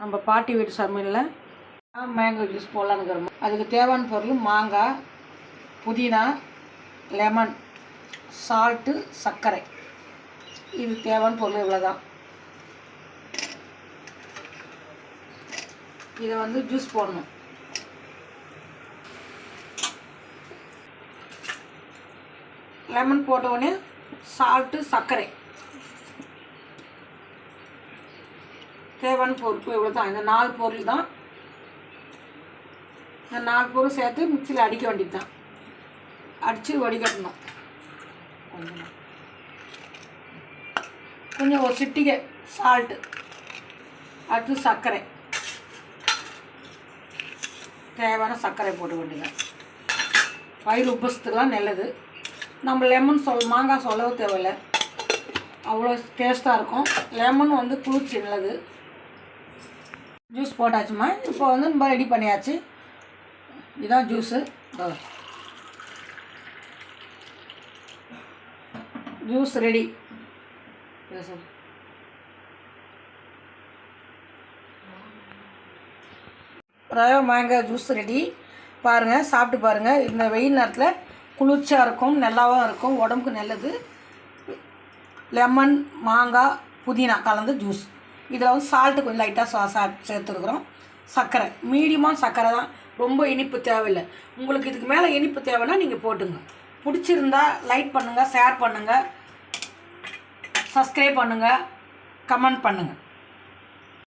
நம்ம பாட்டி வீட்டு சமையலில் மேங்கோ ஜூஸ் போடலான்னுக்கிறோம் அதுக்கு தேவையான பொருள் மாங்காய் புதினா லெமன் சால்ட்டு சர்க்கரை. இது தேவையான பொருள் இவ்வளோதான் இதை வந்து ஜூஸ் போடணும். லெமன் போட்ட உடனே சால்ட்டு சர்க்கரை. தேவையான பொறுப்பு இவ்வளோ தான் இந்த நாலு பொருள் தான். இந்த நாலு பொருள் சேர்த்து மிக்சியில் அடிக்க வேண்டியது தான் அடித்து வடிகட்டணும். கொஞ்சம் கொஞ்சம் ஒரு சிட்டிகை சால்ட்டு அடுத்து சர்க்கரை. தேவையான சர்க்கரை போட்டு வேண்டியது வயிறு உபசத்துக்கெலாம் நல்லது. நம்ம லெமன் சொல் மாங்காய் சொல்லவும் தேவையில்லை. அவ்வளோ டேஸ்ட்டாக இருக்கும். லெமன் வந்து குளிர்ச்சி நல்லது. ஜூஸ் போட்டாச்சுமா. இப்போ வந்து நம்ம ரெடி பண்ணியாச்சு. இதுதான் ஜூஸு. Juice ready. ரயோ மாங்காய் ஜூஸ் ரெடி. பாருங்கள் சாப்பிட்டு பாருங்கள் இந்த வெயில் நேரத்தில் குளிர்ச்சியாக இருக்கும் நல்லாவும் இருக்கும் உடம்புக்கு நல்லது. லெமன் மாங்காய் புதினா கலந்து ஜூஸ். இதில் வந்து சால்ட்டு கொஞ்சம் லைட்டாக சா சா சேர்த்துருக்குறோம். சர்க்கரை. மீடியமாக சர்க்கரை தான். ரொம்ப இனிப்பு தேவையில்லை. உங்களுக்கு இதுக்கு மேலே இனிப்பு தேவைன்னா நீங்கள் போட்டுங்க. பிடிச்சிருந்தா லைக் பண்ணுங்கள் ஷேர் பண்ணுங்கள் சப்ஸ்கிரைப் பண்ணுங்கள் கமெண்ட் பண்ணுங்கள்